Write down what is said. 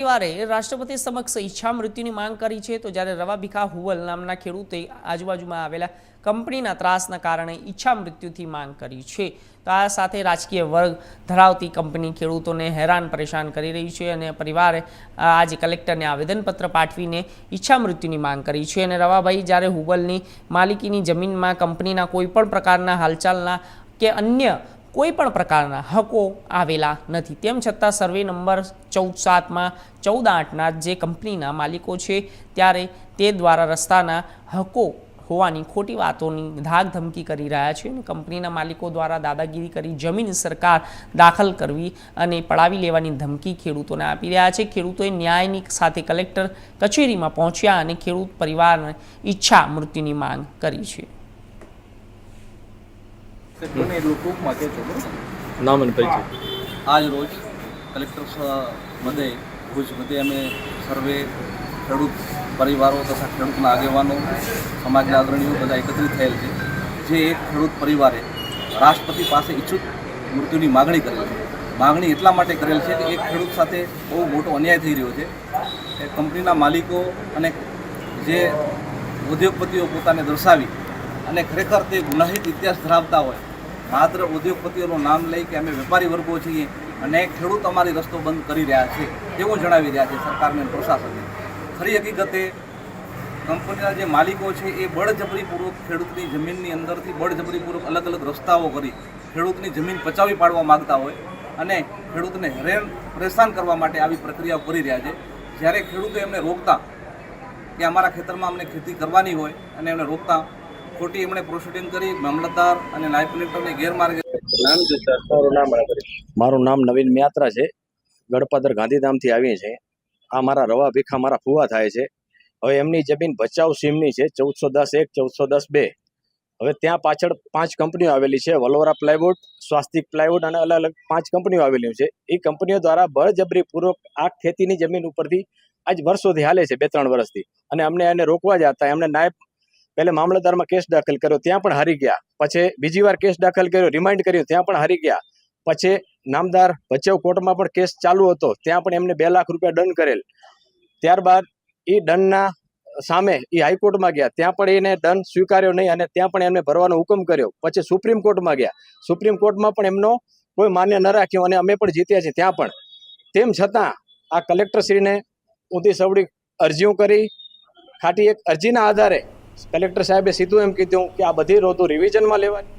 પરિવારે રાષ્ટ્રપતિ સમક્ષ ઈચ્છા મૃત્યુની માંગ કરી છે, તો જ્યારે રવા ભીખા હુવલ નામના ખેડૂતે આજુબાજુમાં આવેલા કંપનીના ત્રાસના કારણે ઈચ્છા મૃત્યુથી માંગ કરી છે. તો આ સાથે રાજકીય વર્ગ ધરાવતી કંપની ખેડૂતોને હેરાન પરેશાન કરી રહી છે અને પરિવારે આજે કલેક્ટરને આવેદનપત્ર પાઠવીને ઈચ્છા મૃત્યુની માંગ કરી છે. અને રવાભાઈ, જ્યારે હુવલની માલિકીની જમીનમાં કંપનીના કોઈપણ પ્રકારના હાલચાલના કે અન્ય કોઈ પણ પ્રકારના હકો આવેલા નથી. તેમ છતાં સર્વે નંબર ચૌદ સાતમાં ચૌદ આઠના જે કંપનીના માલિકો છે, ત્યારે તે દ્વારા રસ્તાના હકો હોવાની ખોટી વાતોની ધાક ધમકી કરી રહ્યા છે અને કંપનીના માલિકો દ્વારા દાદાગીરી કરી જમીન સરકાર દાખલ કરવી અને પડાવી લેવાની ધમકી ખેડૂતોને આપી રહ્યા છે. ખેડૂતોએ ન્યાયની સાથે કલેક્ટર કચેરીમાં પહોંચ્યા અને ખેડૂત પરિવારને ઈચ્છા મૃત્યુની માંગ કરી છે. મને એટલું ટૂંકમાં કહેજો બરાબર? નામ અને પરિચય. આજ રોજ કલેક્ટર મધ્યે ભુજ મધ્યે અમે સર્વે ખેડૂત પરિવારો તથા ખેડૂતના આગેવાનો સમાજના અગ્રણીઓ બધા એકત્રિત થયેલ છે. જે એક ખેડૂત પરિવારે રાષ્ટ્રપતિ પાસે ઈચ્છુક મૃત્યુની માગણી કરેલ છે. માગણી એટલા માટે કરેલ છે કે એક ખેડૂત સાથે બહુ મોટો અન્યાય થઈ રહ્યો છે એ કંપનીના માલિકો અને જે ઉદ્યોગપતિઓ પોતાને દર્શાવી અને ખરેખર તે ગુનાહિત ઇતિહાસ ધરાવતા હોય માત્ર ઉદ્યોગપતિઓનું નામ લઈ કે અમે વેપારી વર્ગો છીએ અને ખેડૂત અમારી રસ્તો બંધ કરી રહ્યા છે તેવું જણાવી રહ્યા છે સરકારને પ્રશાસનને. ખરી હકીકતે કંપનીના જે માલિકો છે એ બળજબરીપૂર્વક ખેડૂતની જમીનની અંદરથી બળજબરીપૂર્વક અલગ અલગ રસ્તાઓ કરી ખેડૂતની જમીન પચાવી પાડવા માગતા હોય અને ખેડૂતને હેરાન પરેશાન કરવા માટે આવી પ્રક્રિયાઓ કરી રહ્યા છે. જ્યારે ખેડૂતો એમને રોકતા કે અમારા ખેતરમાં અમને ખેતી કરવાની હોય અને એમને રોકતા ખોટી એમણે પ્રોસિડિંગ કરી મામલતદાર અને નાયબ કલેક્ટરને ગેરમાર્ગે નામ છે તમારું નામ મારું નામ નવીન મ્યાત્રા છે. ગડપાદર ગાંધીધામથી આવીએ છીએ. આ મારા રવા ભીખા મારા ફુવા થાય છે. હવે એમની જમીન ભચાઉ સીમની છે ચૌદસો દસ એક ચૌદસો દસ બે. હવે ત્યાં પાછળ પાંચ કંપનીઓ આવેલી છે વલોરા પ્લાયવુડ સ્વાસ્તિક પ્લાયવુડ અને અલગ અલગ પાંચ કંપનીઓ આવેલી છે. એ કંપનીઓ દ્વારા બળજબરીપૂર્વક આ ખેતીની જમીન ઉપરથી આજ વર્ષોથી હાલે છે બે ત્રણ વર્ષથી. અને અમને એને રોકવા જતા એમને નાયબ પહેલે મામલતદારમાં કેસ દાખલ કર્યો, ત્યાં પણ હારી ગયા. પછી બીજી વાર કેસ દાખલ કર્યો રિમાઇન્ડ કર્યું, ત્યાં પણ હારી ગયા. પછી નામદાર ભચાઉ કોર્ટમાં પણ કેસ ચાલુ હતો, ત્યાં પણ એમને બે લાખ રૂપિયા દંડ કરેલ. ત્યારબાદ એ દંડના સામે એ હાઈકોર્ટમાં ગયા, ત્યાં પણ એને દંડ સ્વીકાર્યો નહીં અને ત્યાં પણ એમને ભરવાનો હુકમ કર્યો. પછી સુપ્રીમ કોર્ટમાં ગયા. સુપ્રીમ કોર્ટમાં પણ એમનો કોઈ માન્ય ન રાખ્યો અને અમે પણ જીત્યા છીએ ત્યાં પણ. તેમ છતાં આ કલેક્ટરશ્રીને ઊંધી સવડી અરજીઓ કરી. ખાટી એક અરજીના આધારે કલેક્ટર સાહેબે સીધું એમ કીધું કે આ બધી રોતો રિવિઝનમાં લેવાની.